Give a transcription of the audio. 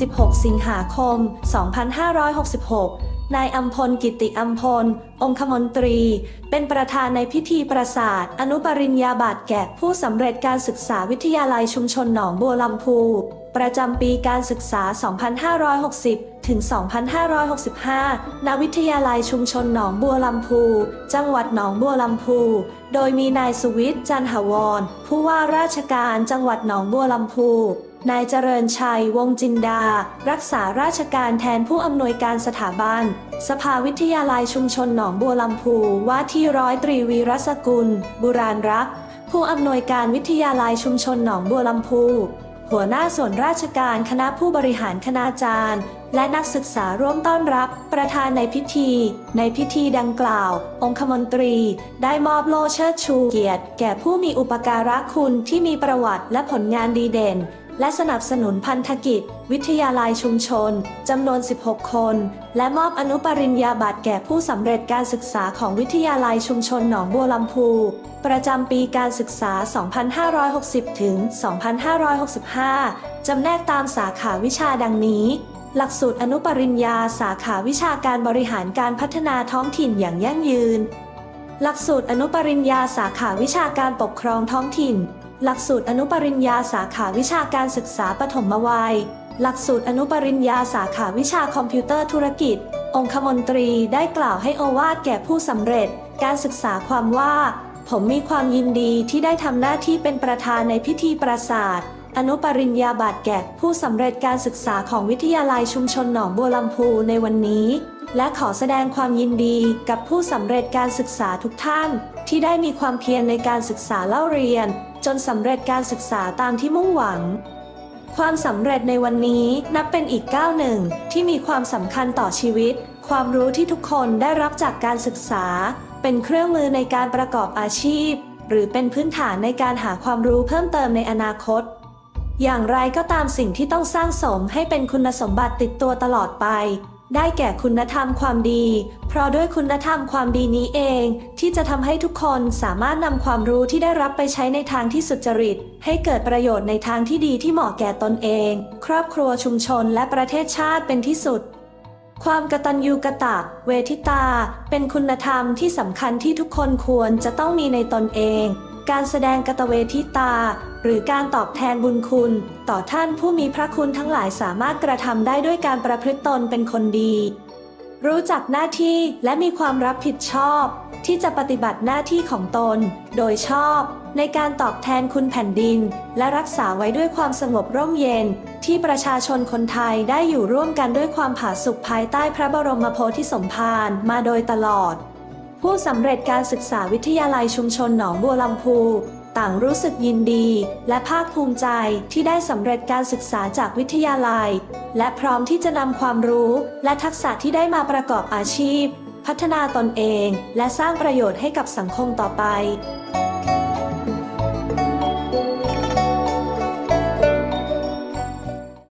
16 สิงหาคม 2566 นายอัมพลกิติอัมพล องคมนตรี เป็นประธานในพิธีประสาท อนุปริญญาบัตรแก่ผู้สำเร็จการศึกษาวิทยาลัยชุมชนหนองบัวลำพู ประจำปีการศึกษา 2560 ถึง 2565 ณ วิทยาลัยชุมชนหนองบัวลำพู จังหวัดหนองบัวลำพู โดยมีนายสุวิทย์จันหวร ผู้ว่าราชการจังหวัดหนองบัวลำพู นายเจริญชัย วงศ์จินดา รักษาราชการแทนผู้อำนวยการสถาบัน สภาวิทยาลัยชุมชนหนองบัวลำพู ว่าที่ร้อยตรีวีรสกุล บุราณรักษ์ผู้อำนวยการวิทยาลัยชุมชนหนองบัวลำพู หัวหน้าส่วนราชการคณะผู้บริหารคณาจารย์ และนักศึกษาร่วมต้อนรับ ประธานในพิธี ในพิธีดังกล่าว องคมนตรี ได้มอบโล่เชิดชูเกียรติ แก่ผู้มีอุปการะคุณที่มีประวัติและผลงานดีเด่น และสนับสนุนพันธกิจ วิทยาลัยชุมชนจำนวน 16 คน และมอบอนุปริญญาบัตรแก่ผู้สำเร็จการศึกษาของวิทยาลัยชุมชนหนองบัวลำพู ประจำปีการศึกษา 2560 ถึง 2565 จำแนกตามสาขาวิชาดังนี้หลักสูตรอนุปริญญาสาขาวิชาการบริหารการพัฒนาท้องถิ่นอย่างยั่งยืน หลักสูตรอนุปริญญาสาขาวิชาการปกครองท้องถิ่น หลักสูตรอนุปริญญาสาขาวิชาการศึกษาปฐมวัย หลักสูตรอนุปริญญาสาขาวิชาคอมพิวเตอร์ธุรกิจ องคมนตรีได้กล่าวให้โอวาทแก่ผู้สำเร็จ การศึกษาความว่า ผมมีความยินดีที่ได้ทำหน้าที่เป็นประธานในพิธีประสาทอนุปริญญาบัตรแก่ผู้สำเร็จการศึกษาของวิทยาลัยชุมชนหนองบัวลำพูในวันนี้ และขอแสดงความยินดีกับผู้สำเร็จการศึกษาทุกท่าน ที่ได้มีความเพียรในการศึกษาเล่าเรียน จนสำเร็จการศึกษาตามที่มุ่งหวัง ความสำเร็จในวันนี้นับเป็นอีกก้าวหนึ่งที่มีความสำคัญต่อชีวิต ความรู้ที่ทุกคนได้รับจากการศึกษา เป็นเครื่องมือในการประกอบอาชีพ หรือเป็นพื้นฐานในการหาความรู้เพิ่มเติมในอนาคต อย่างไรก็ตามสิ่งที่ต้องสร้างสมให้เป็นคุณสมบัติติดตัวตลอดไป ได้แก่คุณธรรมความดี เพราะด้วยคุณธรรมความดีนี้เอง ที่จะทำให้ทุกคนสามารถนำความรู้ที่ได้รับไปใช้ในทางที่สุจริต ให้เกิดประโยชน์ในทางที่ดีที่เหมาะแก่ตนเอง ครอบครัวชุมชนและประเทศชาติเป็นที่สุด ความกตัญญูกะตะ เวทิตา เป็นคุณธรรมที่สำคัญที่ทุกคนควรจะต้องมีในตนเอง การแสดงกตเวทิตา หรือการตอบแทนบุญคุณ ต่อท่านผู้มีพระคุณทั้งหลายสามารถกระทำได้ด้วยการประพฤติตนเป็นคนดี รู้จักหน้าที่และมีความรับผิดชอบ ที่จะปฏิบัติหน้าที่ของตน โดยชอบ ในการตอบแทนคุณแผ่นดิน และรักษาไว้ด้วยความสงบร่มเย็น ที่ประชาชนคนไทยได้อยู่ร่วมกันด้วยความผาสุกภายใต้พระบรมโพธิสมภารมาโดยตลอดผู้สำเร็จการศึกษาวิทยาลัยชุมชนหนองบัวลำพู ต่างรู้สึกยินดี และภาคภูมิใจที่ได้สำเร็จการศึกษาจากวิทยาลัย และพร้อมที่จะนำความรู้และทักษะที่ได้มาประกอบอาชีพ พัฒนาตนเอง และสร้างประโยชน์ให้กับสังคมต่อไป